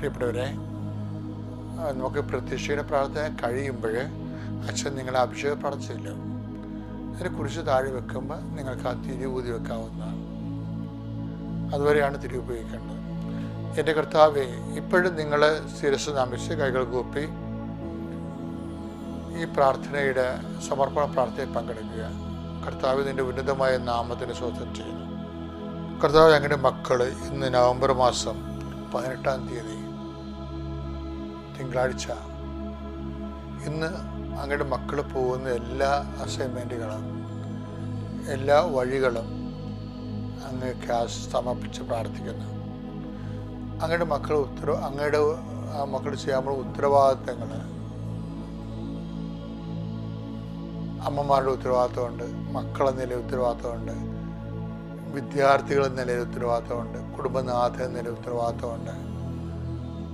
പ്രിയപ്പെട്ടവരെ നമുക്ക് പ്രത്യക്ഷയുടെ പ്രാർത്ഥന കഴിയുമ്പോൾ അച്ഛൻ നിങ്ങളെ അഭിഷേക പ്രാർത്ഥിച്ചില്ല അതിനെ കുറിച്ച് താഴെ വെക്കുമ്പോൾ നിങ്ങൾക്ക് ആ തിരി ഊതി വെക്കാവുന്നതാണ്. അതുവരെയാണ് തിരി ഉപയോഗിക്കേണ്ടത്. എന്റെ കർത്താവെ ഇപ്പോഴും നിങ്ങൾ ശിരസ് നമിച്ച് കൈകൾ കൂപ്പി ഈ പ്രാർത്ഥനയുടെ സമർപ്പണ പ്രാർത്ഥനയിൽ പങ്കെടുക്കുക. കർത്താവ് നിന്റെ ഉന്നതമായ നാമത്തിന് സ്വന്തം ചെയ്യുന്നു. കർത്താവ് ഞങ്ങളുടെ മക്കൾ ഇന്ന് നവംബർ മാസം പതിനെട്ടാം തീയതി തിങ്കളാഴ്ച ഇന്ന് അങ്ങയുടെ മക്കൾ പോകുന്ന എല്ലാ അസൈൻമെന്റുകളും എല്ലാ വഴികളും അങ്ങ് ക്യാഷ് സമർപ്പിച്ച് പ്രാർത്ഥിക്കുന്നു. അങ്ങയുടെ മക്കൾ ഉത്തര അങ്ങയുടെ ആ മക്കൾ ചെയ്യാനുള്ള ഉത്തരവാദിത്തങ്ങൾ അമ്മമാരുടെ ഉത്തരവാദിത്തമുണ്ട് മക്കളെന്ന നിലയിൽ ഉത്തരവാദിത്തമുണ്ട് വിദ്യാർത്ഥികൾ എന്ന നിലയിൽ ഉത്തരവാദിത്തമുണ്ട് കുടുംബനാഥ എന്ന ഉത്തരവാദിത്തമുണ്ട്.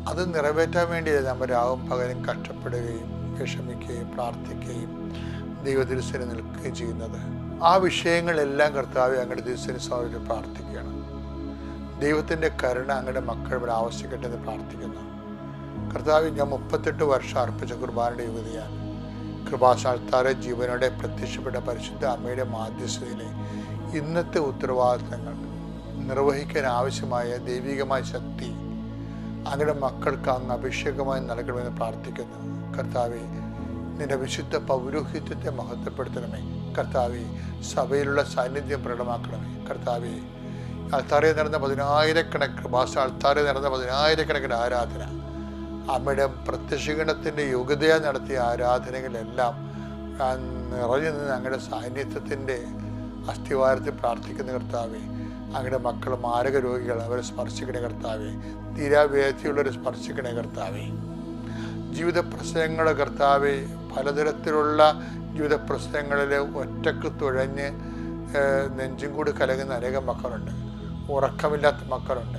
അത് നിറവേറ്റാൻ വേണ്ടി നമ്മൾ രാവും പകലും കഷ്ടപ്പെടുകയും വിഷമിക്കുകയും പ്രാർത്ഥിക്കുകയും ദൈവദിവസന് നിൽക്കുകയും ചെയ്യുന്നത്. ആ വിഷയങ്ങളെല്ലാം കർത്താവ് അങ്ങയുടെ ദിവസത്തിന് സമയത്ത് പ്രാർത്ഥിക്കുകയാണ്. ദൈവത്തിന്റെ കരുണ അങ്ങയുടെ മക്കൾ ഇവിടെ ആവശ്യപ്പെട്ടെന്ന് പ്രാർത്ഥിക്കുന്നു. കർത്താവ് ഞാൻ മുപ്പത്തെട്ട് വർഷം അർപ്പിച്ച കുർബാനയുടെ യുവതിയാണ് കൃപാശാൽത്താരെ ജീവനോടെ പ്രത്യക്ഷപ്പെട്ട പരിശുദ്ധ അമ്മയുടെ മാധ്യസ്ഥതയിലെ ഇന്നത്തെ ഉത്തരവാദിത്തങ്ങൾ നിർവഹിക്കാൻ ആവശ്യമായ ദൈവികമായ ശക്തി അങ്ങയുടെ മക്കൾക്ക് അങ്ങ് അഭിഷേകമായി നൽകണമെന്ന് പ്രാർത്ഥിക്കുന്നു. കർത്താവെ നിന്റെ വിശുദ്ധ പൗരോഹിത്യത്തെ മഹത്വപ്പെടുത്തണമേ. കർത്താവെ സഭയിലുള്ള സാന്നിധ്യം പ്രകടമാക്കണമേ. കർത്താവെ അൾത്താറിൽ നടന്ന പതിനായിരക്കണക്കിന് ഭാഷ അൾത്താറിൽ നടന്ന പതിനായിരക്കണക്കിന് ആരാധന അമ്മയുടെ പ്രത്യക്ഷീകരണത്തിന്റെ യോഗ്യതയാ നടത്തിയ ആരാധനകളെല്ലാം നിറഞ്ഞു നിന്ന് അങ്ങയുടെ സാന്നിധ്യത്തിന്റെ അസ്ഥിവാരത്തിൽ പ്രാർത്ഥിക്കുന്ന കർത്താവെ. അങ്ങയുടെ മക്കൾ മാരക രോഗികൾ അവരെ സ്പർശിക്കണേ കർത്താവെ. തീരാവേദിയുള്ളവരെ സ്പർശിക്കണേ കർത്താവെ. ജീവിത പ്രശ്നങ്ങൾ കർത്താവെ പലതരത്തിലുള്ള ജീവിത പ്രശ്നങ്ങളിൽ ഒറ്റയ്ക്ക് തുഴഞ്ഞ് നെഞ്ചും കൂടി കലങ്ങുന്ന അനേകം മക്കളുണ്ട്. ഉറക്കമില്ലാത്ത മക്കളുണ്ട്.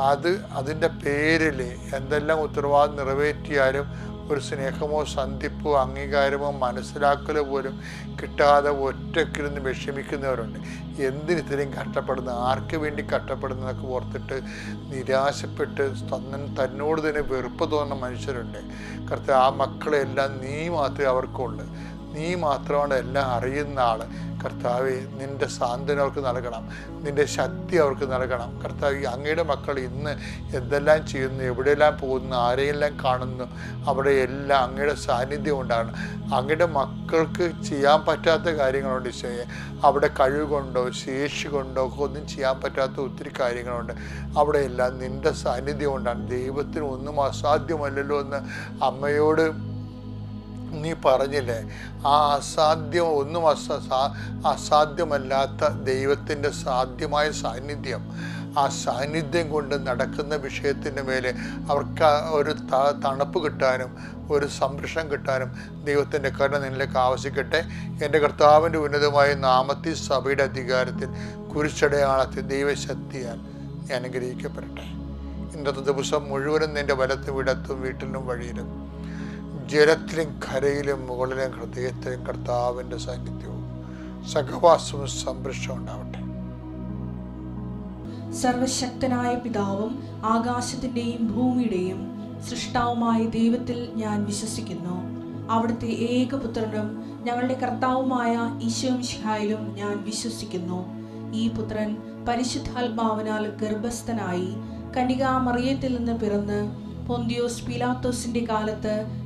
അത് അതിന്റെ പേരിൽ എന്തെല്ലാം ഉത്തരവാദിത്വം നിറവേറ്റിയാലും ഒരു സ്നേഹമോ സന്ധിപ്പോ അംഗീകാരമോ മനസ്സിലാക്കലോ പോലും കിട്ടാതെ ഒറ്റക്കിരുന്ന് വിഷമിക്കുന്നവരുണ്ട്. എന്തിന് ഇത്രയും കഷ്ടപ്പെടുന്ന? ആർക്ക് വേണ്ടി കഷ്ടപ്പെടുന്നതൊക്കെ ഓർത്തിട്ട് നിരാശപ്പെട്ട് തന്നെ തന്നോട് തന്നെ വെറുപ്പ് തോന്നുന്ന മനുഷ്യരുണ്ട്. കറക്റ്റ് ആ മക്കളെല്ലാം നീ മാത്രമേ അവർക്കുള്ളൂ. നീ മാത്രമാണ് എല്ലാം അറിയുന്ന ആൾ കർത്താവെ നിന്റെ സാന്ത്വനം അവർക്ക് നൽകണം. നിന്റെ ശക്തി അവർക്ക് നൽകണം. കർത്താവ് അങ്ങയുടെ മക്കൾ ഇന്ന് എന്തെല്ലാം ചെയ്യുന്നു എവിടെയെല്ലാം പോകുന്നു ആരെയെല്ലാം കാണുന്നു അവിടെ എല്ലാം അങ്ങയുടെ സാന്നിധ്യം ഉണ്ടാകണം. അങ്ങയുടെ മക്കൾക്ക് ചെയ്യാൻ പറ്റാത്ത കാര്യങ്ങളുണ്ട് ഈശോയെ. അവിടെ കഴിവ് കൊണ്ടോ ശേഷി കൊണ്ടോ ഒന്നും ചെയ്യാൻ പറ്റാത്ത ഒത്തിരി കാര്യങ്ങളുണ്ട്. അവിടെയെല്ലാം നിന്റെ സാന്നിധ്യം കൊണ്ടാണ് ദൈവത്തിന് ഒന്നും അസാധ്യമല്ലല്ലോ എന്ന് അമ്മയോട് നീ പറഞ്ഞില്ലേ? ആ അസാധ്യം ഒന്നും അസ അസാധ്യമല്ലാത്ത ദൈവത്തിന്റെ സാധ്യമായ സാന്നിധ്യം. ആ സാന്നിധ്യം കൊണ്ട് നടക്കുന്ന വിഷയത്തിന്റെ മേലെ അവർക്ക് ഒരു തണുപ്പ് കിട്ടാനും ഒരു സംരക്ഷണം കിട്ടാനും ദൈവത്തിന്റെ കരുണ നിന്നിലേക്ക് ആവശ്യിക്കട്ടെ എന്റെ കർത്താവിന്റെ ഉന്നതമായ നാമത്തിൽ സഭയുടെ അധികാരത്തിൽ കുരിശടയാളത്തിൽ ദൈവശക്തിയാൽ ഞാൻ അനുഗ്രഹിക്കപ്പെടട്ടെ. ഇന്നത്തെ ദിവസം മുഴുവനും നിന്റെ വലത്തും ഇടത്തും വീട്ടിലും വഴിയിലും ജലത്തിലും കരയിലും മുകളിലും ഹൃദയത്തിലും കർത്താവിന്റെ സാന്നിധ്യവും സഹവാസവും സംരക്ഷണം ഉണ്ടാവട്ടെ. സർവശക്തനായ പിതാവും ആകാശത്തിന്റെയും ഭൂമിയുടെയും സൃഷ്ടാവുമായ ദൈവത്തിൽ ഞാൻ വിശ്വസിക്കുന്നു. അവിടുത്തെ ഏകപുത്രനും ഞങ്ങളുടെ കർത്താവുമായ ഈശോമിഷിഹായിലും ഞാൻ വിശ്വസിക്കുന്നു. ഈ പുത്രൻ പരിശുദ്ധാത്മാവിനാൽ ഗർഭസ്ഥനായി കന്യകാമറിയത്തിൽ നിന്ന് പിറന്ന് പൊന്തിയോസ് പിലാത്തോസിന്റെ കാലത്ത്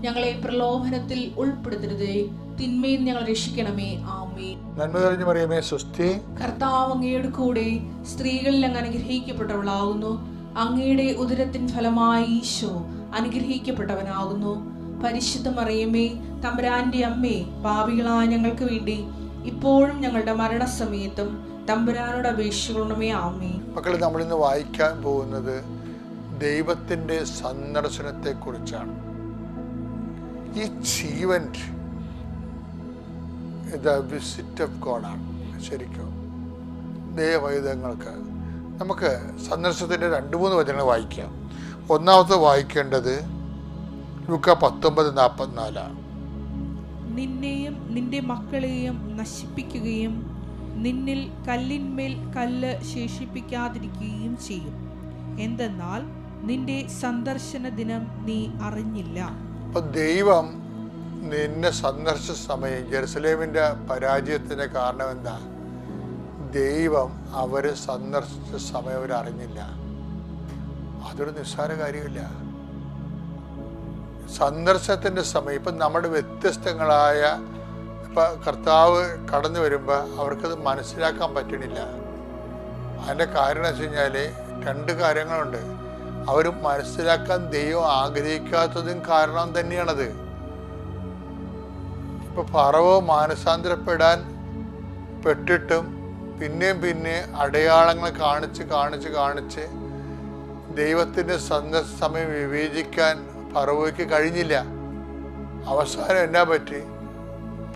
ഞങ്ങളെ പ്രലോഭനത്തിൽ ഉൾപ്പെടുത്തരുതേ. തിന്മയിൽ ഞങ്ങൾ രക്ഷിക്കണമേ. ആമേ നന്മ തെളിഞ്ഞു മറിയമേ സ്വസ്തി. കർത്താവ് അങ്ങയുടെ കൂടെ സ്ത്രീകളിൽ അങ്ങ് അനുഗ്രഹിക്കപ്പെട്ടവളാകുന്നു. അങ്ങയുടെ ഉദരത്തിൻ ഫലമായി ഈശോ അനുഗ്രഹിക്കപ്പെട്ടവനാകുന്നു. പരിശുദ്ധ മറിയമേ തമ്പുരാന്റെ അമ്മേ പാപികളായ ഞങ്ങൾക്ക് വേണ്ടി ഇപ്പോഴും ഞങ്ങളുടെ മരണസമയത്തും തമ്പുരാനോട് അപേക്ഷിക്കണമേ. ആമേ മക്കൾ നമ്മളിന്ന് വായിക്കാൻ പോകുന്നത് ദൈവത്തിന്റെ സന്ദർശനത്തെക്കുറിച്ചാണ്. ഈ ഈവന്റ് ദ വിസിറ്റ് ഓഫ് ഗോഡാണ് ശരിക്കും ദേവയുധങ്ങൾക്ക് നമുക്ക് സന്ദർശനത്തിന്റെ രണ്ട് മൂന്ന് വചനങ്ങൾ വായിക്കാം. ഒന്നാമത്തെ വായിക്കേണ്ടത് ലുക്ക പത്തൊമ്പത് നാൽപ്പത്തിനാലാണ് നിന്നെയും നിന്റെ മക്കളെയും നശിപ്പിക്കുകയും നിന്നിൽ കല്ലിന്മേൽ കല്ല് ശേഷിപ്പിക്കാതിരിക്കുകയും ചെയ്യും. എന്തെന്നാൽ നിന്റെ സന്ദർശന ദിനം നീ അറിഞ്ഞില്ല. അപ്പൊ ദൈവം നിന്നെ സന്ദർശിച്ച സമയം ജെറുസലേമിന്റെ പരാജയത്തിന്റെ കാരണം എന്താ? ദൈവം അവർ സന്ദർശിച്ച സമയം അവർ അറിഞ്ഞില്ല. അതൊരു നിസ്സാര കാര്യമില്ല. സന്ദർശനത്തിന്റെ സമയം ഇപ്പം നമ്മുടെ വ്യത്യസ്തങ്ങളായ ഇപ്പൊ കർത്താവ് കടന്നു വരുമ്പോൾ അവർക്കത് മനസ്സിലാക്കാൻ പറ്റണില്ല. അതിന്റെ കാരണം വെച്ച് കഴിഞ്ഞാൽ രണ്ട് കാര്യങ്ങളുണ്ട്. അവർ മനസ്സിലാക്കാൻ ദൈവം ആഗ്രഹിക്കാത്തതും കാരണം തന്നെയാണത്. ഇപ്പൊ പറവോ മാനസാന്തരപ്പെടാൻ പെട്ടിട്ടും പിന്നെയും പിന്നെ അടയാളങ്ങൾ കാണിച്ച് കാണിച്ച് കാണിച്ച് ദൈവത്തിന്റെ സന്ദർശ സമയം വിവേചിക്കാൻ പറവയ്ക്ക് കഴിഞ്ഞില്ല. അവസാനം എന്നാ പറ്റി?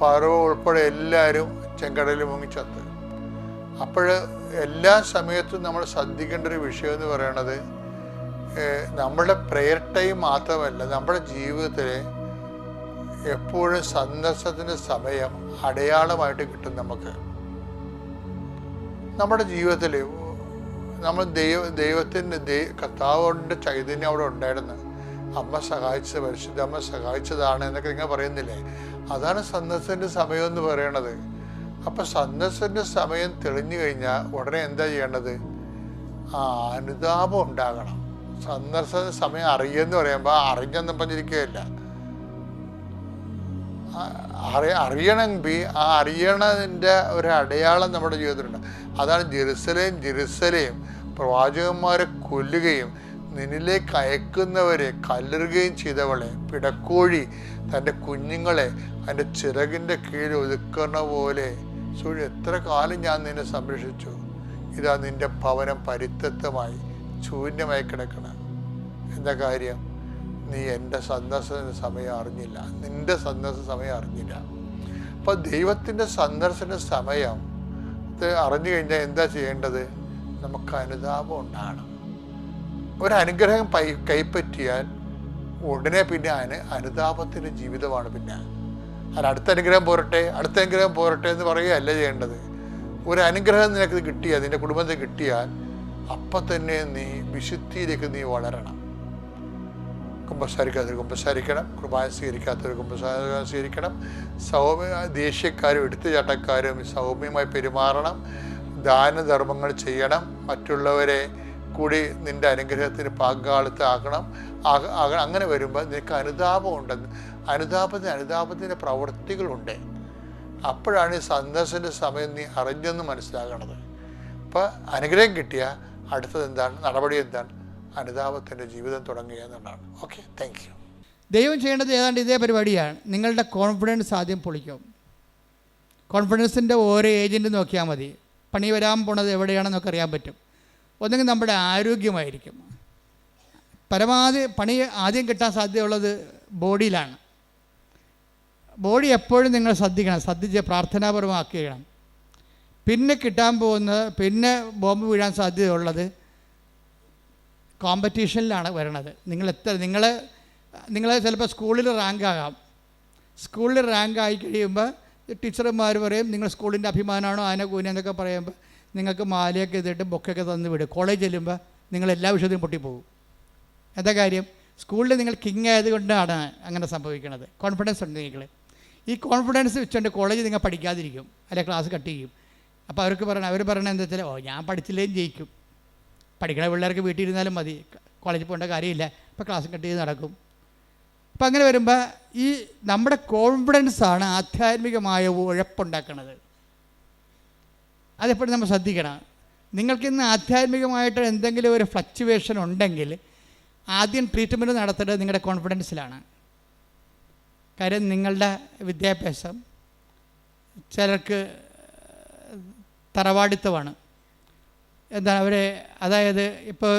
പറവ ഉൾപ്പെടെ എല്ലാവരും ചെങ്കടലിൽ മുങ്ങിച്ചത്ത്. അപ്പോൾ എല്ലാ സമയത്തും നമ്മൾ ശ്രദ്ധിക്കേണ്ട ഒരു വിഷയം എന്ന് പറയുന്നത് ഏഹ്, നമ്മുടെ പ്രെയർ ടൈം മാത്രമല്ല നമ്മുടെ ജീവിതത്തിൽ എപ്പോഴും സന്ദർശത്തിന്റെ സമയം അടയാളമായിട്ട് കിട്ടും നമുക്ക്. നമ്മുടെ ജീവിതത്തിൽ നമ്മൾ ദൈവ ദൈവത്തിന്റെ ദൈ കർത്താവിന്റെ ചൈതന്യം അവിടെ ഉണ്ടായിരുന്നു. അമ്മ സഹായിച്ചത് പരിശുദ്ധ അമ്മ സഹായിച്ചതാണ് എന്നൊക്കെ നിങ്ങൾ പറയുന്നില്ലേ? അതാണ് സന്ദർശന്റെ സമയം എന്ന് പറയണത്. അപ്പം സന്ദർശന്റെ സമയം തെളിഞ്ഞു കഴിഞ്ഞാൽ ഉടനെ എന്താ ചെയ്യേണ്ടത്? ആ അനുതാപം ഉണ്ടാകണം. സന്ദർശന സമയം അറിയെന്ന് പറയുമ്പോൾ അറിഞ്ഞെന്നും പറഞ്ഞിരിക്കുകയല്ല. അറി അറിയണമെങ്കിൽ ആ അറിയണതിന്റെ ഒരു അടയാളം നമ്മുടെ ജീവിതത്തിലുണ്ട്. അതാണ് ജെറുസലേം ജെറുസലേം. പ്രവാചകന്മാരെ കൊല്ലുകയും നിന്നിലേക്ക് അയക്കുന്നവരെ കല്ലെറുകയും ചെയ്തവളെ പിടക്കോഴി തന്റെ കുഞ്ഞുങ്ങളെ അതിന്റെ ചിറകിന്റെ കീഴിൽ ഒതുക്കുന്ന പോലെ. സൂര്യ എത്ര കാലം ഞാൻ നിന്നെ സംരക്ഷിച്ചു? ഇതാ നിന്റെ ഭവനം പരിത്യക്തമായി. ശൂന്യമായി കിടക്കണം. എന്താ കാര്യം? നീ എന്റെ സന്ദർശന സമയം അറിഞ്ഞില്ല. നിന്റെ സന്ദർശന സമയം അറിഞ്ഞില്ല. അപ്പം ദൈവത്തിന്റെ സന്ദർശന സമയം അറിഞ്ഞു കഴിഞ്ഞാൽ എന്താ ചെയ്യേണ്ടത്? നമുക്ക് അനുതാപം ഉണ്ടാകണം. ഒരനുഗ്രഹം പൈ കൈപ്പറ്റിയാൽ ഉടനെ പിന്നെ അനു അനുതാപത്തിന്റെ ജീവിതമാണ് പിന്നെ. അല്ല അടുത്ത അനുഗ്രഹം പോരട്ടെ അടുത്ത അനുഗ്രഹം പോരട്ടെ എന്ന് പറയുകയല്ല ചെയ്യേണ്ടത്. ഒരു അനുഗ്രഹം നിനക്ക് കിട്ടിയാൽ നിന്റെ കുടുംബത്തിൽ കിട്ടിയാൽ അപ്പം തന്നെ നീ വിശുദ്ധിയിലേക്ക് നീ വളരണം. കുമ്പസാരിക്കാത്തവർ കുമ്പസാരിക്കണം. കുർബാന സ്വീകരിക്കാത്തവർ കുമ്പസാര സ്വീകരിക്കണം. സൗമ്യ ദേഷ്യക്കാരും എടുത്തുചാട്ടക്കാരും സൗമ്യമായി പെരുമാറണം. ദാനധർമ്മങ്ങൾ ചെയ്യണം. മറ്റുള്ളവരെ കൂടി നിന്റെ അനുഗ്രഹത്തിന് ആക- അങ്ങനെ വരുമ്പോൾ നിനക്ക് അനുതാപം ഉണ്ട് അനുതാപത്തിന് അനുതാപത്തിന്റെ പ്രവൃത്തികളുണ്ട്. അപ്പോഴാണ് ഈ സന്ദർശന്റെ സമയം നീ അറിഞ്ഞെന്ന് മനസ്സിലാകണത്. അപ്പോൾ അനുഗ്രഹം കിട്ടിയ അടുത്തത് എന്താണ് നടപടി എന്താണ്? അനുതാപത്തിന്റെ ജീവിതം തുടങ്ങുക എന്നുള്ളതാണ്. ഓക്കെ താങ്ക് യു ദൈവം ചെയ്യേണ്ടത് ഏതാണ്ട് ഇതേ പരിപാടിയാണ്. നിങ്ങളുടെ കോൺഫിഡൻസ് ആദ്യം പൊളിക്കും. കോൺഫിഡൻസിന്റെ ഓരോ ഏജന്റ് നോക്കിയാൽ മതി. പണി വരാൻ പോണത് എവിടെയാണെന്നൊക്കെ അറിയാൻ പറ്റും. ഒന്നെങ്കിൽ നമ്മുടെ ആരോഗ്യമായിരിക്കും. പരമാവധി പണി ആദ്യം കിട്ടാൻ സാധ്യതയുള്ളത് ബോഡിയിലാണ് ബോഡി എപ്പോഴും നിങ്ങൾ ശ്രദ്ധിക്കണം. ശ്രദ്ധിച്ച് പ്രാർത്ഥനാപരമാക്കുകയാണ്. പിന്നെ കിട്ടാൻ പോകുന്നത് പിന്നെ ബോംബ് വീഴാൻ സാധ്യതയുള്ളത് കോമ്പറ്റീഷനിലാണ് വരണത്. നിങ്ങൾ എത്ര നിങ്ങൾ നിങ്ങൾ ചിലപ്പോൾ സ്കൂളിൽ റാങ്ക് ആകാം. സ്കൂളിൽ റാങ്ക് ആയി കഴിയുമ്പോൾ ടീച്ചർമാർ പറയും നിങ്ങൾ സ്കൂളിന്റെ അഭിമാനമാണോ ആന കൂന എന്നൊക്കെ പറയുമ്പോൾ നിങ്ങൾക്ക് മാലയൊക്കെ ഇതിട്ട് ബൊക്കൊക്കെ തന്നു വിടും. കോളേജ് ചെല്ലുമ്പോൾ നിങ്ങൾ എല്ലാ വിഷയത്തിലും പൊട്ടിപ്പോകും. എന്താ കാര്യം? സ്കൂളിൽ നിങ്ങൾ കിങ് ആയതുകൊണ്ടാണ് അങ്ങനെ സംഭവിക്കുന്നത് കോൺഫിഡൻസ് ഉണ്ട് നിങ്ങൾ ഈ കോൺഫിഡൻസ് വെച്ചുകൊണ്ട് കോളേജ് നിങ്ങൾ പഠിക്കാതിരിക്കും. അല്ലെ ക്ലാസ് കട്ട് ചെയ്യും. അപ്പോൾ അവർക്ക് പറയണം അവർ പറയണത് എന്താ വെച്ചാൽ ഓ ഞാൻ പഠിച്ചില്ലേയും ജയിക്കും. പഠിക്കണ പിള്ളേർക്ക് വീട്ടിൽ ഇരുന്നാലും മതി. കോളേജിൽ പോകേണ്ട കാര്യമില്ല. ഇപ്പോൾ ക്ലാസ് കട്ട് ചെയ്ത് നടക്കും. അപ്പം അങ്ങനെ വരുമ്പോൾ ഈ നമ്മുടെ കോൺഫിഡൻസ് ആണ് ആധ്യാത്മികമായ ഉഴപ്പുണ്ടാക്കുന്നത് അതെപ്പോഴും നമ്മൾ ശ്രദ്ധിക്കണം. നിങ്ങൾക്കിന്ന് ആധ്യാത്മികമായിട്ട് എന്തെങ്കിലും ഒരു ഫ്ലക്ച്വേഷൻ ഉണ്ടെങ്കിൽ ആദ്യം ട്രീറ്റ്മെന്റ് നടത്തേണ്ടത് നിങ്ങളുടെ കോൺഫിഡൻസിലാണ് കാര്യം നിങ്ങളുടെ വിദ്യാഭ്യാസം ചിലർക്ക് തറവാടിത്തമാണ്. എന്താണ് അവരെ അതായത് ഇപ്പോൾ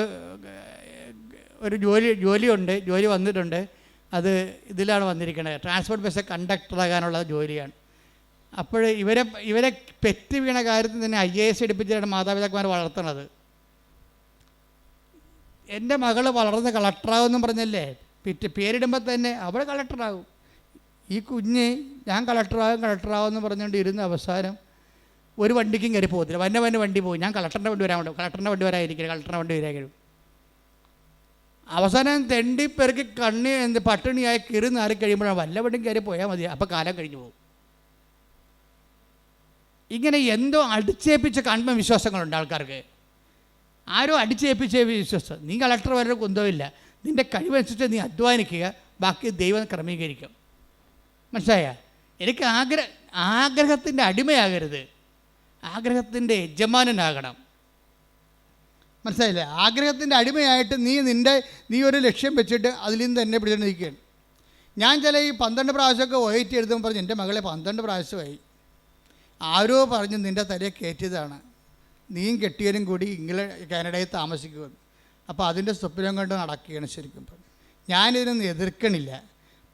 ഒരു ജോലി ജോലിയുണ്ട് ജോലി വന്നിട്ടുണ്ട്. അത് ഇതിലാണ് വന്നിരിക്കുന്നത്. ട്രാൻസ്പോർട്ട് ബസ് കണ്ടക്ടറാകാനുള്ള ജോലിയാണ്. അപ്പോൾ ഇവരെ ഇവരെ പെറ്റ് വീണ കാര്യത്തിൽ തന്നെ ഐ എ എസ് എടുപ്പിച്ചാണ് മാതാപിതാക്കന്മാർ വളർത്തുന്നത്. എന്റെ മകൾ വളർന്ന് കളക്ടറാകുമെന്നും പറഞ്ഞല്ലേ? പിറ്റ് പേരിടുമ്പോൾ തന്നെ അവൾ കളക്ടറാകും. ഈ കുഞ്ഞ് ഞാൻ കളക്ടറാകും കളക്ടറാകും എന്ന് പറഞ്ഞുകൊണ്ട് ഇരുന്ന അവസാനം ഒരു വണ്ടിക്കും കയറി പോകത്തില്ല. വന്നെ വന്നെ വണ്ടി പോകും ഞാൻ കളക്ടറിന്റെ വണ്ടി വരാൻ വേണ്ടി കളക്ടറിന്റെ വണ്ടി വരാതിരിക്കില്ല. കളക്ടറിന്റെ വണ്ടി വരാൻ കഴിയും. അവസാനം തെണ്ടി പെറുക്കി കണ്ണി എന്ത് പട്ടിണിയായി കീറി നാറി കഴിയുമ്പോഴാണ് വല്ല വണ്ടിയും കയറി പോയാൽ മതി. അപ്പോൾ കാലം കഴിഞ്ഞു പോകും. ഇങ്ങനെ എന്തോ അടിച്ചേപ്പിച്ച കൺമ വിശ്വാസങ്ങളുണ്ട് ആൾക്കാർക്ക്. ആരോ അടിച്ചേപ്പിച്ച വിശ്വാസം. നീ കളക്ടർ വരെ കുന്തമില്ല. നിന്റെ കഴിവനുസരിച്ച് നീ അധ്വാനിക്കുക. ബാക്കി ദൈവം ക്രമീകരിക്കും. മനസ്സിലായ? എനിക്ക് ആഗ്രഹ ആഗ്രഹത്തിന്റെ അടിമയാകരുത്. ആഗ്രഹത്തിന്റെ യജമാനനാകണം. മനസ്സിലായില്ലേ? ആഗ്രഹത്തിന്റെ അടിമയായിട്ട് നീ നിന്റെ നീ ഒരു ലക്ഷ്യം വെച്ചിട്ട് അതിൽ നിന്ന് തന്നെ പിടിച്ചു നിൽക്കുകയാണ്. ഞാൻ ചില ഈ പന്ത്രണ്ട് പ്രാവശ്യമൊക്കെ ഒ ടി എഴുതുമ്പോൾ പറഞ്ഞ് എന്റെ മകളെ പന്ത്രണ്ട് പ്രാവശ്യമായി. ആരോ പറഞ്ഞ് നിന്റെ തലയെ കയറ്റിയതാണ്. നീയും കെട്ടിയരും കൂടി ഇംഗ്ലണ്ട് കാനഡയിൽ താമസിക്കുമെന്ന്. അപ്പോൾ അതിന്റെ സ്വപ്നം കൊണ്ട് നടക്കുകയാണ് ശരിക്കും പറഞ്ഞു ഞാനിതിനൊന്നും എതിർക്കണില്ല.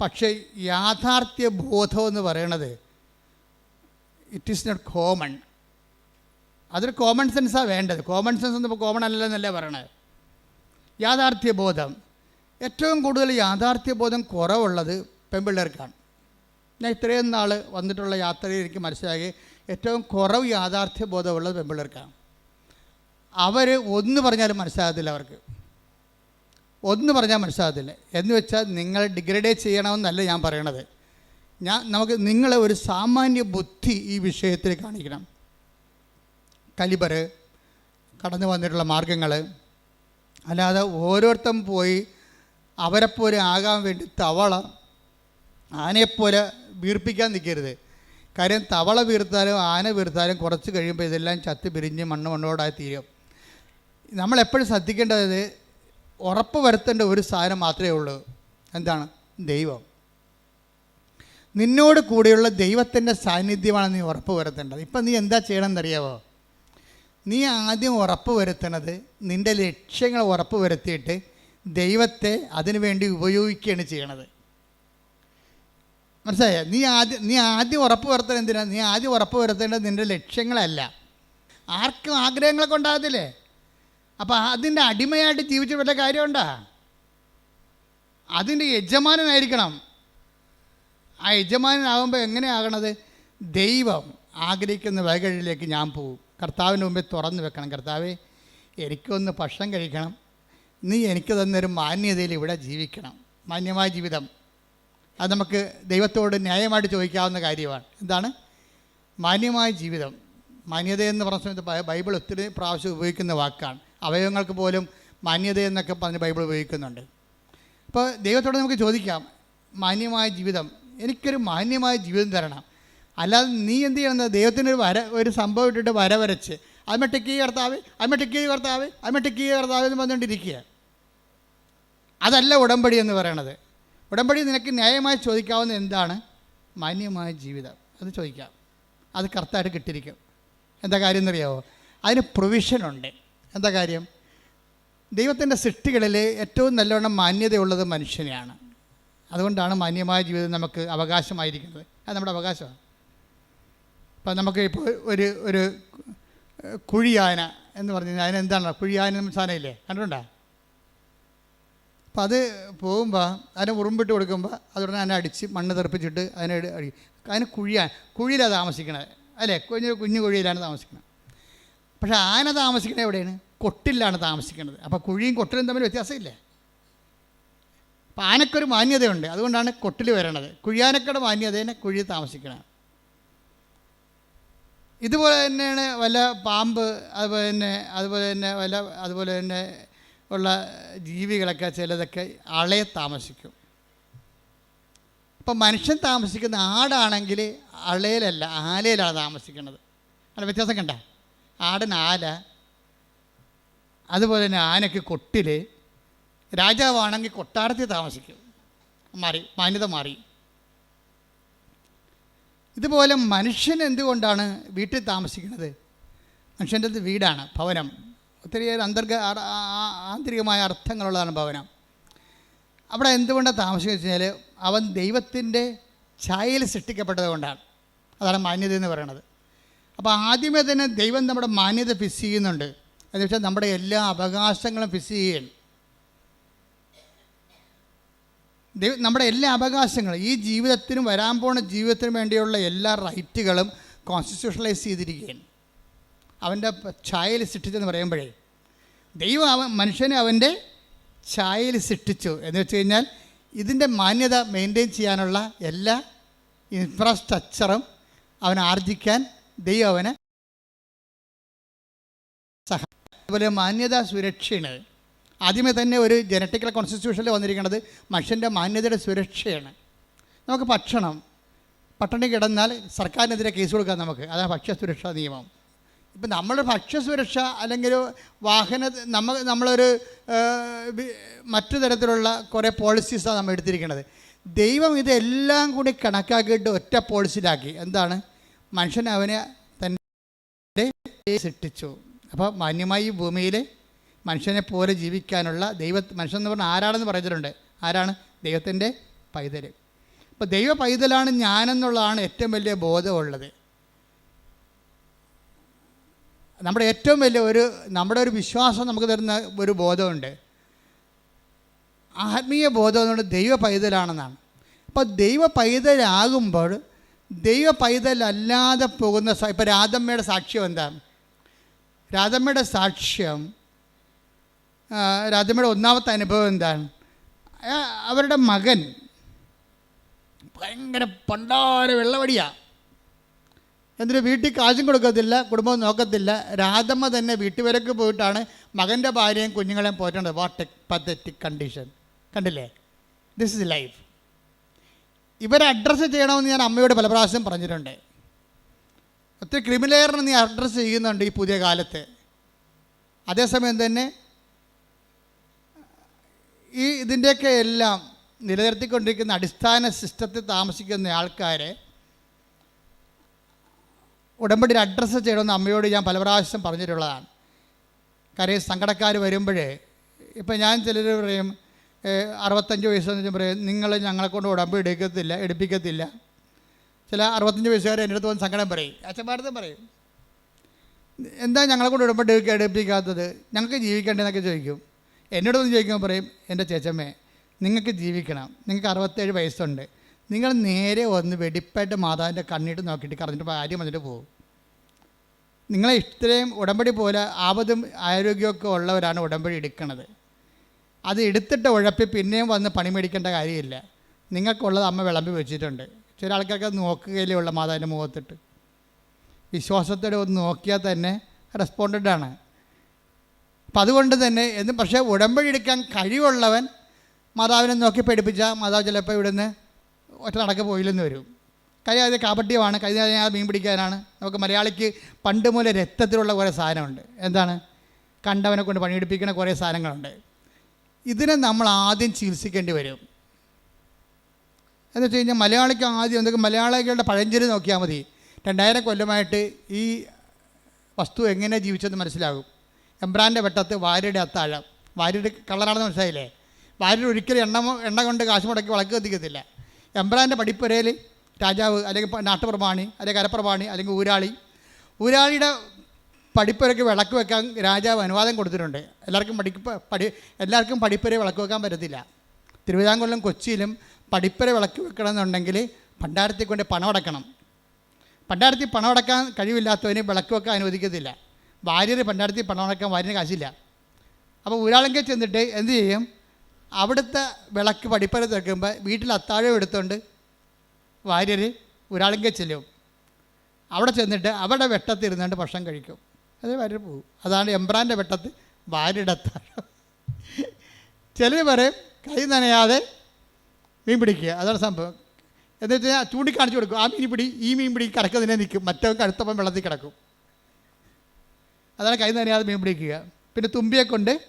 പക്ഷേ യാഥാർത്ഥ്യ ബോധം എന്ന് പറയണത് ഇറ്റ് ഈസ് നോട്ട് കോമൺ അതൊരു കോമൺ സെൻസാണ് വേണ്ടത്. കോമൺ സെൻസ് ഒന്നും കോമൺ അല്ലെന്നല്ലേ പറയണത് യാഥാർത്ഥ്യ ബോധം ഏറ്റവും കൂടുതൽ യാഥാർത്ഥ്യ ബോധം കുറവുള്ളത് പെൺപിള്ളേർക്കാണ്. ഞാൻ ഇത്രയും നാൾ വന്നിട്ടുള്ള യാത്രയിൽ എനിക്ക് മനസ്സിലാക്കി ഏറ്റവും കുറവ് യാഥാർത്ഥ്യ ബോധമുള്ളത് പെൺപിള്ളേർക്കാണ്. അവർ ഒന്ന് പറഞ്ഞാലും മനസ്സിലാകത്തില്ല അവർക്ക്. ഒന്ന് പറഞ്ഞാൽ മനസ്സിലാകത്തില്ല. എന്ന് വെച്ചാൽ നിങ്ങൾ ഡിഗ്രഡേറ്റ് ചെയ്യണമെന്നല്ല ഞാൻ പറയണത്. ഞാൻ നമുക്ക് നിങ്ങളെ ഒരു സാമാന്യ ബുദ്ധി ഈ വിഷയത്തിൽ കാണിക്കണം. കലിബർ കടന്നു വന്നിട്ടുള്ള മാർഗങ്ങൾ അല്ലാതെ ഓരോരുത്തരും പോയി അവരെപ്പോലെ ആകാൻ വേണ്ടി തവള ആനയെപ്പോലെ വീർപ്പിക്കാൻ നിൽക്കരുത്. കാര്യം തവള വീർത്താലും ആന വീർത്താലും കുറച്ച് കഴിയുമ്പോൾ ഇതെല്ലാം ചത്ത് പിരിഞ്ഞ് മണ്ണ് മണ്ണോടായി തീരും. നമ്മളെപ്പോഴും ശ്രദ്ധിക്കേണ്ടത് ഉറപ്പ് വരുത്തേണ്ട ഒരു സാധനം മാത്രമേ ഉള്ളൂ. എന്താണ്? ദൈവം. നിന്നോട് കൂടെയുള്ള ദൈവത്തിന്റെ സാന്നിധ്യമാണ് നീ ഉറപ്പ് വരുത്തേണ്ടത്. ഇപ്പം നീ എന്താ ചെയ്യണമെന്നറിയാവോ? നീ ആദ്യം ഉറപ്പ് വരുത്തണത് നിന്റെ ലക്ഷ്യങ്ങൾ ഉറപ്പ് വരുത്തിയിട്ട് ദൈവത്തെ അതിനുവേണ്ടി ഉപയോഗിക്കുകയാണ് ചെയ്യണത്. മനസ്സിലായോ? നീ ആദ്യം നീ ആദ്യം ഉറപ്പ് വരുത്തണം എന്തിനാ? നീ ആദ്യം ഉറപ്പ് വരുത്തേണ്ടത് നിന്റെ ലക്ഷ്യങ്ങളല്ല. ആർക്കും ആഗ്രഹങ്ങളൊക്കെ ഉണ്ടാകത്തില്ലേ അപ്പോൾ അതിന്റെ അടിമയായിട്ട് ജീവിച്ച വല്ല കാര്യമുണ്ടാ? അതിന്റെ യജമാനനായിരിക്കണം. ആ യജമാനനാകുമ്പോൾ എങ്ങനെയാകണത്? ദൈവം ആഗ്രഹിക്കുന്ന വഴികളിലേക്ക് ഞാൻ പോകും കർത്താവിന് മുമ്പിൽ തുറന്നു വെക്കണം. കർത്താവേ എനിക്കൊന്ന് ഭക്ഷണം കഴിക്കണം. നീ എനിക്ക് തന്നൊരു മാന്യതയിൽ ഇവിടെ ജീവിക്കണം. മാന്യമായ ജീവിതം. അത് നമുക്ക് ദൈവത്തോട് ന്യായമായിട്ട് ചോദിക്കാവുന്ന കാര്യമാണ്. എന്താണ്? മാന്യമായ ജീവിതം. മാന്യത എന്ന് പറഞ്ഞ സമയത്ത് ബൈബിൾ ഒത്തിരി പ്രാവശ്യം ഉപയോഗിക്കുന്ന വാക്കാണ്. അവയവങ്ങൾക്ക് പോലും മാന്യത എന്നൊക്കെ പറഞ്ഞ് ബൈബിൾ ഉപയോഗിക്കുന്നുണ്ട്. അപ്പോൾ ദൈവത്തോട് നമുക്ക് ചോദിക്കാം മാന്യമായ ജീവിതം. എനിക്കൊരു മാന്യമായ ജീവിതം തരണം. അല്ലാതെ നീ എന്ത് ചെയ്യണം ദൈവത്തിനൊരു വര ഒരു സംഭവം ഇട്ടിട്ട് വര വരച്ച്. അമ്മ ടിക്കി കർത്താവ് അമ്മ ടിക്കി കർത്താവ് അമ്മ ടിക്കി കർത്താവ് എന്ന് പറഞ്ഞുകൊണ്ടിരിക്കുക. അതല്ല ഉടമ്പടി എന്ന് പറയണത്. ഉടമ്പടി നിനക്ക് ന്യായമായി ചോദിക്കാവുന്ന എന്താണ്? മാന്യമായ ജീവിതം. അത് ചോദിക്കാം. അത് കറക്റ്റായിട്ട് കിട്ടിയിരിക്കും. എന്താ കാര്യം എന്നറിയാവോ? അതിന് പ്രൊവിഷനുണ്ട് എന്താ കാര്യം? ദൈവത്തിന്റെ സൃഷ്ടികളിൽ ഏറ്റവും നല്ലവണ്ണം മാന്യതയുള്ളത് മനുഷ്യനെയാണ്. അതുകൊണ്ടാണ് മാന്യമായ ജീവിതം നമുക്ക് അവകാശമായിരിക്കുന്നത്. അത് നമ്മുടെ അവകാശമാണ്. ഇപ്പം നമുക്ക് ഇപ്പോൾ ഒരു ഒരു കുഴിയാന എന്ന് പറഞ്ഞു കഴിഞ്ഞാൽ അതിനെന്താണ് കുഴിയാന സാധനമില്ലേ കണ്ടിട്ടുണ്ടോ? അപ്പം അത് പോകുമ്പോൾ അതിനെ ഉറുമ്പിട്ട് കൊടുക്കുമ്പോൾ അതുടനെ അതിനെ അടിച്ച് മണ്ണ് തെറിപ്പിച്ചിട്ട് അതിനെ ഇട് അടി അതിന് കുഴിയാണ് കുഴിയിലാണ് താമസിക്കണത് അല്ലേ? കുഞ്ഞു കുഞ്ഞു കുഴിയിലാണ് താമസിക്കുന്നത് പക്ഷേ ആന താമസിക്കുന്നത് എവിടെയാണ്? കൊട്ടിലാണ് താമസിക്കുന്നത് അപ്പോൾ കുഴിയും കൊട്ടിലും തമ്മിൽ വ്യത്യാസമില്ലേ? അപ്പം ആനക്കൊരു മാന്യതയുണ്ട്. അതുകൊണ്ടാണ് കൊട്ടിൽ വരണത്. കുഴിയാനക്കയുടെ മാന്യതേനെ കുഴിയിൽ താമസിക്കണം ഇതുപോലെ തന്നെയാണ് വല്ല പാമ്പ് അതുപോലെ തന്നെ അതുപോലെ തന്നെ വല്ല അതുപോലെ തന്നെ ഉള്ള ജീവികളൊക്കെ ചിലതൊക്കെ അളയെ താമസിക്കും. അപ്പം മനുഷ്യൻ താമസിക്കുന്ന ആടാണെങ്കിൽ അളയിലല്ല ആലയിലാണ് താമസിക്കുന്നത്. അല്ല വ്യത്യാസം കണ്ട? ആടൻ ആല അതുപോലെ തന്നെ ആനയ്ക്ക് കൊട്ടിൽ രാജാവാണെങ്കിൽ കൊട്ടാരത്തിൽ താമസിക്കും. മാറി മാന്യത മാറി. ഇതുപോലെ മനുഷ്യൻ എന്തുകൊണ്ടാണ് വീട്ടിൽ താമസിക്കുന്നത്? മനുഷ്യന്റെ വീടാണ് ഭവനം. ഒത്തിരിയേറെ അന്തർഗ ആന്തരികമായ അർത്ഥങ്ങളുള്ളതാണ് ഭവനം. അവിടെ എന്തുകൊണ്ടാണ് താമസിക്കുന്നത് വെച്ച് കഴിഞ്ഞാൽ അവൻ ദൈവത്തിന്റെ ഛായയിൽ സൃഷ്ടിക്കപ്പെട്ടത് കൊണ്ടാണ് അതാണ് മാന്യത എന്ന് പറയുന്നത്. അപ്പോൾ ആദ്യമേ തന്നെ ദൈവം നമ്മുടെ മാന്യത ഫിസ് ചെയ്യുന്നുണ്ട്. എന്ന് വെച്ചാൽ നമ്മുടെ എല്ലാ അവകാശങ്ങളും ഫിസ് ചെയ്യുകയാണ് ദൈവം നമ്മുടെ എല്ലാ അവകാശങ്ങളും ഈ ജീവിതത്തിനും വരാൻ പോണ ജീവിതത്തിനും വേണ്ടിയുള്ള എല്ലാ റൈറ്റുകളും കോൺസ്റ്റിറ്റ്യൂഷണലൈസ് ചെയ്തിരിക്കുകയാണ്. അവന്റെ ഛായയിൽ സൃഷ്ടിച്ചെന്ന് പറയുമ്പോഴേ ദൈവം അവൻ മനുഷ്യനെ അവന്റെ ഛായയിൽ സൃഷ്ടിച്ചു എന്ന് വെച്ച് കഴിഞ്ഞാൽ ഇതിന്റെ മാന്യത മെയിന്റെയിൻ ചെയ്യാനുള്ള എല്ലാ ഇൻഫ്രാസ്ട്രക്ചറും അവൻ ആർജിക്കാൻ ദൈവം അവന് സഹായം അതുപോലെ മാന്യത സുരക്ഷയാണ്. ആദ്യമേ തന്നെ ഒരു ജനറ്റിക്കൽ കോൺസ്റ്റിറ്റ്യൂഷനിൽ വന്നിരിക്കുന്നത് മനുഷ്യന്റെ മാന്യതയുടെ സുരക്ഷയാണ്. നമുക്ക് ഭക്ഷണം പട്ടിണി കിടന്നാൽ സർക്കാരിനെതിരെ കേസ് കൊടുക്കാം നമുക്ക്. അതാണ് ഭക്ഷ്യസുരക്ഷാ നിയമം. ഇപ്പം നമ്മുടെ ഭക്ഷ്യസുരക്ഷ അല്ലെങ്കിൽ വാഹന നമ്മൾ നമ്മളൊരു മറ്റു തരത്തിലുള്ള കുറേ പോളിസീസാണ് നമ്മൾ എടുത്തിരിക്കുന്നത്. ദൈവം ഇതെല്ലാം കൂടി കണക്കാക്കിയിട്ട് ഒറ്റ പോളിസിയിലാക്കി എന്താണ്? മനുഷ്യൻ അവനെ തന്റെ സൃഷ്ടിച്ചു. അപ്പോൾ മാന്യമായി ഭൂമിയിൽ മനുഷ്യനെ പോലെ ജീവിക്കാനുള്ള ദൈവ മനുഷ്യൻ എന്ന് പറഞ്ഞാൽ ആരാണെന്ന് പറഞ്ഞിട്ടുണ്ട് ആരാണ്? ദൈവത്തിന്റെ പൈതൽ. അപ്പോൾ ദൈവ പൈതലാണ് ഞാനെന്നുള്ളതാണ് ഏറ്റവും വലിയ ബോധമുള്ളത്. നമ്മുടെ ഏറ്റവും വലിയ ഒരു നമ്മുടെ ഒരു വിശ്വാസം നമുക്ക് തരുന്ന ഒരു ബോധമുണ്ട്. ആത്മീയ ബോധം എന്നുള്ളത് ദൈവ പൈതലാണെന്നാണ്. അപ്പോൾ ദൈവ പൈതലാകുമ്പോൾ ദൈവ പൈതലല്ലാതെ പോകുന്ന ഇപ്പോൾ രാധമ്മയുടെ സാക്ഷ്യം എന്താണ്? രാധമ്മയുടെ സാക്ഷ്യം ആ, രാധമ്മയുടെ ഒന്നാമത്തെ അനുഭവം എന്താണ്? അവരുടെ മകൻ ഭയങ്കര പണ്ടാര വെള്ളവടിയാണ് എന്നിട്ട് വീട്ടിൽ കാശും കൊടുക്കത്തില്ല കുടുംബം നോക്കത്തില്ല. രാധമ്മ തന്നെ വീട്ടുവരക്ക് പോയിട്ടാണ് മകന്റെ ഭാര്യയും കുഞ്ഞുങ്ങളെയും പോറ്റേണ്ടത്. വാട്ട് പത്തറ്റിക് കണ്ടീഷൻ കണ്ടില്ലേ? ദിസ് ഇസ് ലൈഫ് ഇവരെ അഡ്രസ്സ് ചെയ്യണമെന്ന് ഞാൻ അമ്മയോട് പല പ്രാവശ്യം പറഞ്ഞിട്ടുണ്ട്. ഒത്തിരി ക്രിമിനലറിന് നീ അഡ്രസ്സ് ചെയ്യുന്നുണ്ട് ഈ പുതിയ കാലത്ത്. അതേസമയം തന്നെ ഈ ഇതിന്റെയൊക്കെ എല്ലാം നിലനിർത്തിക്കൊണ്ടിരിക്കുന്ന അടിസ്ഥാന സിസ്റ്റത്തിൽ താമസിക്കുന്ന ആൾക്കാരെ ഉടമ്പടിയിൽ അഡ്രസ്സ് ചെയ്യണമെന്ന് അമ്മയോട് ഞാൻ പല പ്രാവശ്യം പറഞ്ഞിട്ടുള്ളതാണ്. കാര്യം സങ്കടക്കാർ വരുമ്പോഴേ ഇപ്പം ഞാൻ ചിലർ പറയും "ഏ, അറുപത്തഞ്ച് വയസ്സെന്ന് പറയും നിങ്ങൾ ഞങ്ങളെ കൊണ്ട് ഉടമ്പ് എടുക്കത്തില്ല എടുപ്പിക്കത്തില്ല. ചില അറുപത്തഞ്ച് വയസ്സുകാർ എന്റെ അടുത്ത് വന്ന് സങ്കടം പറയും അച്ഛന്മാരത്തും പറയും എന്താ ഞങ്ങളെ കൊണ്ട് ഉടമ്പടി എടുപ്പിക്കാത്തത്? ഞങ്ങൾക്ക് ജീവിക്കേണ്ടതെന്നൊക്കെ ചോദിക്കും. എന്നോട് ഒന്ന് ചോദിക്കുമ്പോൾ പറയും എന്റെ ചേച്ചമ്മേ നിങ്ങൾക്ക് ജീവിക്കണം. നിങ്ങൾക്ക് അറുപത്തേഴ് വയസ്സുണ്ട്. നിങ്ങൾ നേരെ ഒന്ന് വെടിപ്പായിട്ട് മാതാവിന്റെ കണ്ണിട്ട് നോക്കിയിട്ട് കറഞ്ഞിട്ട് കാര്യം വന്നിട്ട് പോകും നിങ്ങളെ ഇത്രയും ഉടമ്പടി പോലെ ആപതും ആരോഗ്യമൊക്കെ ഉള്ളവരാണ് ഉടമ്പടി എടുക്കുന്നത്. അത് എടുത്തിട്ട് ഉഴപ്പി പിന്നെയും വന്ന് പണി മേടിക്കേണ്ട കാര്യമില്ല. നിങ്ങൾക്കുള്ളത് അമ്മ വിളമ്പി വെച്ചിട്ടുണ്ട്. ചില ആൾക്കാർക്ക് അത് നോക്കുകയിലേ ഉള്ള മാതാവിന്റെ മുഖത്തിട്ട്. വിശ്വാസത്തോടെ ഒന്ന് നോക്കിയാൽ തന്നെ റെസ്പോണ്ടഡ് ആണ്. അപ്പം അതുകൊണ്ട് തന്നെ എന്ന് പക്ഷേ ഉടമ്പടി എടുക്കാൻ കഴിവുള്ളവൻ മാതാവിനെ നോക്കി പഠിപ്പിച്ചാൽ മാതാവ് ചിലപ്പോൾ ഇവിടുന്ന് ഒറ്റ നടക്ക് പോയില്ലെന്ന് വരും. കാര്യം അത് കാപട്യമാണ്. കഴിഞ്ഞ ഞാൻ മീൻ പിടിക്കാനാണ്. നമുക്ക് മലയാളിക്ക് പണ്ട് മുതലേ രക്തത്തിലുള്ള കുറേ സാധനമുണ്ട്. എന്താണ്? കണ്ടവനെ കൊണ്ട് പണിയെടുപ്പിക്കുന്ന കുറേ സാധനങ്ങളുണ്ട്. ഇതിനെ നമ്മൾ ആദ്യം ചികിത്സിക്കേണ്ടി വരും. എന്ന് വെച്ച് കഴിഞ്ഞാൽ മലയാളിക്ക് ആദ്യം എന്തൊക്കെ മലയാളികളുടെ പഴഞ്ചൊരി നോക്കിയാൽ മതി. രണ്ടായിരം കൊല്ലമായിട്ട് ഈ വസ്തു എങ്ങനെ ജീവിച്ചെന്ന് മനസ്സിലാകും. എംബ്രാന്റെ വെട്ടത്ത് വാര്യയുടെ അത്താഴം. വാര്യയുടെ കളറാണെന്ന് മനസ്സിലായില്ലേ? വാര്യർ ഒരിക്കലും എണ്ണ എണ്ണ കൊണ്ട് കാശ് മുടക്കി വിളക്ക് കത്തിക്കത്തില്ല. എംബ്രാന്റെ പടിപ്പുരയിൽ രാജാവ് അല്ലെങ്കിൽ നാട്ടുപ്രമാണി അല്ലെങ്കിൽ കരപ്രമാണി അല്ലെങ്കിൽ ഊരാളി ഊരാളിയുടെ പടിപ്പുരയ്ക്ക് വിളക്ക് വെക്കാൻ രാജാവ് അനുവാദം കൊടുത്തിട്ടുണ്ട്. എല്ലാവർക്കും പഠിപ്പ് പടി എല്ലാവർക്കും പടിപ്പുര വിളക്ക് വെക്കാൻ പറ്റത്തില്ല. തിരുവിതാംകൂറിലും കൊച്ചിയിലും പടിപ്പുര വിളക്ക് വെക്കണമെന്നുണ്ടെങ്കിൽ പണ്ടാരത്തിൽ കൊണ്ട് പണം അടക്കണം പണ്ടാരത്തിൽ പണം അടക്കാൻ കഴിവില്ലാത്തവന് വിളക്ക് വെക്കാൻ അനുവദിക്കത്തില്ല. ഭാര്യർ പെണ്ണാടത്തി പണം ഭാര്യന് കാശില്ല. അപ്പോൾ ഒരാളെങ്കിൽ ചെന്നിട്ട് എന്ത് ചെയ്യും? അവിടുത്തെ വിളക്ക് പടിപ്പരത്ത് തെക്കുമ്പോൾ വീട്ടിൽ അത്താഴം എടുത്തുകൊണ്ട് ഭാര്യർ ഒരാളെങ്കിൽ ചെല്ലും. അവിടെ ചെന്നിട്ട് അവിടെ വെട്ടത്തിരുന്നുകൊണ്ട് ഭക്ഷണം കഴിക്കും. അത് ഭാര്യ പോകും. അതാണ് എംബ്രാന്റെ വെട്ടത്ത് ഭാര്യയുടെ അത്താഴം. ചിലർ പറയും കൈ നനയാതെ മീൻ പിടിക്കുക. അതാണ് സംഭവം. എന്ന് വെച്ചാൽ ചൂണ്ടിക്കാണിച്ചു കൊടുക്കും. ആ മീൻ പിടി ഈ മീൻ പിടി കിടക്കുന്നതിനെ നിൽക്കും. മറ്റവൻ കഴുത്തപ്പം വെള്ളത്തിൽ കിടക്കും. അതാണ് കൈ നനയാതെ മീൻ പിടിക്കുക. പിന്നെ തുമ്പിയെ കൊണ്ട്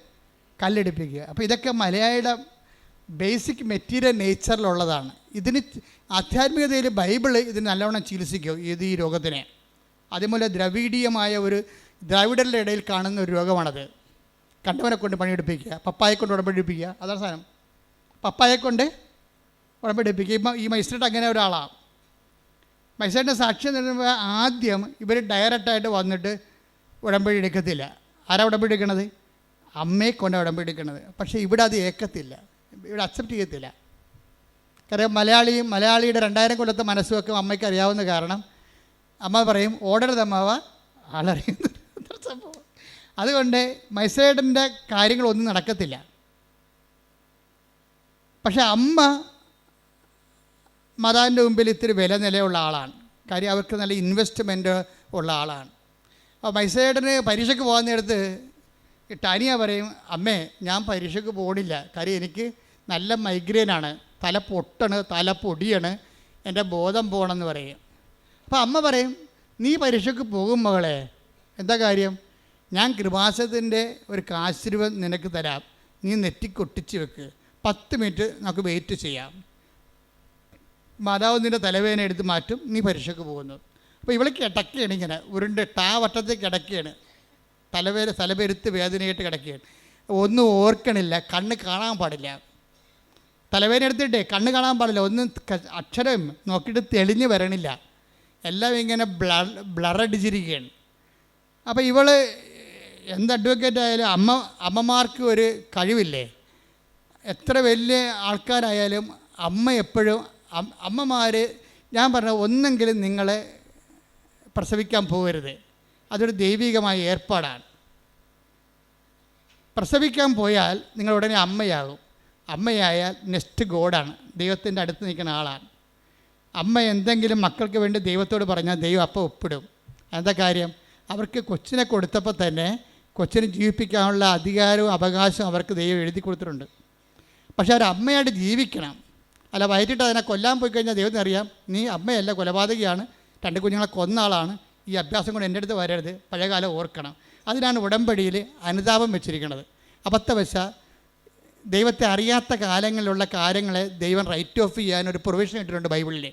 കല്ലെടുപ്പിക്കുക. അപ്പോൾ ഇതൊക്കെ മലയാളിയുടെ ബേസിക് മെറ്റീരിയൽ നേച്ചറിലുള്ളതാണ് ഇതിന് ആധ്യാത്മികതയിൽ ബൈബിൾ ഇതിന് നല്ലവണ്ണം ചികിത്സിക്കും ഇത് ഈ രോഗത്തിനെ. അതേപോലെ ദ്രവീഡീയമായ ഒരു ദ്രാവിഡരുടെ ഇടയിൽ കാണുന്ന ഒരു രോഗമാണത്. കണ്ടവനെ കൊണ്ട് പണിയെടുപ്പിക്കുക. പപ്പായെ കൊണ്ട് ഉടമ്പടിപ്പിക്കുക. അതാണ് സാധനം. പപ്പായെ കൊണ്ട് ഉടമ്പടിപ്പിക്കുക. ഇപ്പം ഈ മജിസ്ട്രേറ്റ് അങ്ങനെ ഒരാളാണ് മജിസ്ട്രേറ്റിന്റെ സാക്ഷ്യം തരുമ്പോൾ ആദ്യം ഇവർ ഡയറക്റ്റായിട്ട് വന്നിട്ട് ഉടമ്പടി എടുക്കത്തില്ല. ആരാ ഉടമ്പടി എടുക്കണത്? അമ്മയെ കൊണ്ട് ഉടമ്പടി എടുക്കണത്. പക്ഷേ ഇവിടെ അത് ഏക്കത്തില്ല. ഇവിടെ അക്സെപ്റ്റ് ചെയ്യത്തില്ല. കാരണം മലയാളി മലയാളിയുടെ രണ്ടായിരം കൊല്ലത്തെ മനസ്സുമൊക്കെ അമ്മയ്ക്ക് അറിയാവുന്ന കാരണം അമ്മ പറയും ഓടരുത് അമ്മാവ. ആളറിയുന്ന സംഭവം. അതുകൊണ്ട് മൈസേഡിന്റെ കാര്യങ്ങളൊന്നും നടക്കത്തില്ല. പക്ഷെ അമ്മ മാതാവിന്റെ മുമ്പിൽ ഇത്തിരി വില നിലയുള്ള ആളാണ്. കാര്യം അവർക്ക് നല്ല ഇൻവെസ്റ്റ്മെന്റ് ഉള്ള ആളാണ്. അപ്പോൾ മൈസേട്ടന് പരീക്ഷയ്ക്ക് പോകാൻ നേരത്ത് ടാനിയ പറയും അമ്മേ ഞാൻ പരീക്ഷയ്ക്ക് പോകണില്ല കാര്യം എനിക്ക് നല്ല മൈഗ്രെയിനാണ് തല പൊട്ടണ് തല പൊടിയാണ്. എന്റെ ബോധം പോകണമെന്ന് പറയും. അപ്പോൾ അമ്മ പറയും നീ പരീക്ഷയ്ക്ക് പോകും മകളെ. എന്താ കാര്യം? ഞാൻ കൃപാസത്തിന്റെ ഒരു കാശിരുവം നിനക്ക് തരാം. നീ നെറ്റിക്കൊട്ടിച്ച് വെക്ക്. പത്ത് മിനിറ്റ് നമുക്ക് വെയിറ്റ് ചെയ്യാം. മാതാവ് നിന്റെ തലവേദന എടുത്ത് മാറ്റും. നീ പരീക്ഷയ്ക്ക് പോകുന്നു. അപ്പോൾ ഇവൾ കിടക്കുകയാണ് ഇങ്ങനെ ഉരുണ്ട് ടാ വട്ടത്തിൽ കിടക്കുകയാണ്. തലവേദന തലപെരുത്ത് വേദനയായിട്ട് കിടക്കുകയാണ്. ഒന്നും ഓർക്കണില്ല കണ്ണ് കാണാൻ പാടില്ല. തലവേദന എടുത്തിട്ടേ കണ്ണ് കാണാൻ പാടില്ല ഒന്നും അക്ഷരം നോക്കിയിട്ട് തെളിഞ്ഞ് വരണില്ല. എല്ലാം ഇങ്ങനെ ബ്ലർ ബ്ലറടിച്ചിരിക്കുകയാണ് അപ്പോൾ ഇവൾ എന്ത് അഡ്വക്കേറ്റ് ആയാലും അമ്മ അമ്മമാർക്ക് ഒരു കഴിവില്ലേ? എത്ര വലിയ ആൾക്കാരായാലും അമ്മ എപ്പോഴും അമ്മമാർ ഞാൻ പറഞ്ഞ ഒന്നെങ്കിലും നിങ്ങളെ പ്രസവിക്കാൻ പോകരുത്. അതൊരു ദൈവികമായ ഏർപ്പാടാണ്. പ്രസവിക്കാൻ പോയാൽ നിങ്ങൾ ഉടനെ അമ്മയാകും. അമ്മയായാൽ നെക്സ്റ്റ് ഗോഡാണ് ദൈവത്തിന്റെ അടുത്ത് നിൽക്കുന്ന ആളാണ്. അമ്മ എന്തെങ്കിലും മക്കൾക്ക് വേണ്ടി ദൈവത്തോട് പറഞ്ഞാൽ ദൈവം അപ്പം ഒപ്പിടും. എന്താ കാര്യം? അവർക്ക് കൊച്ചിനെ കൊടുത്തപ്പോൾ തന്നെ കൊച്ചിനെ ജീവിപ്പിക്കാനുള്ള അധികാരവും അവകാശവും അവർക്ക് ദൈവം എഴുതി കൊടുത്തിട്ടുണ്ട്. പക്ഷേ അവർ അമ്മയായിട്ട് ജീവിക്കണം. അല്ല വയറ്റിട്ട് അതിനെ കൊല്ലാൻ പോയി കഴിഞ്ഞാൽ ദൈവത്തിന് അറിയാം നീ അമ്മയല്ല കൊലപാതകയാണ്. രണ്ട് കുഞ്ഞുങ്ങളെ കൊന്ന ആളാണ്. ഈ അഭ്യാസം കൊണ്ട് എന്റെ അടുത്ത് വരരുത്. പഴയകാലം ഓർക്കണം. അതിനാണ് ഉടമ്പടിയിൽ അനുതാപം വെച്ചിരിക്കുന്നത്. അബദ്ധവശ ദൈവത്തെ അറിയാത്ത കാലങ്ങളിലുള്ള കാര്യങ്ങളെ ദൈവം റൈറ്റ് ഓഫ് ചെയ്യാൻ ഒരു പ്രൊവിഷൻ ഇട്ടിട്ടുണ്ട് ബൈബിളിൽ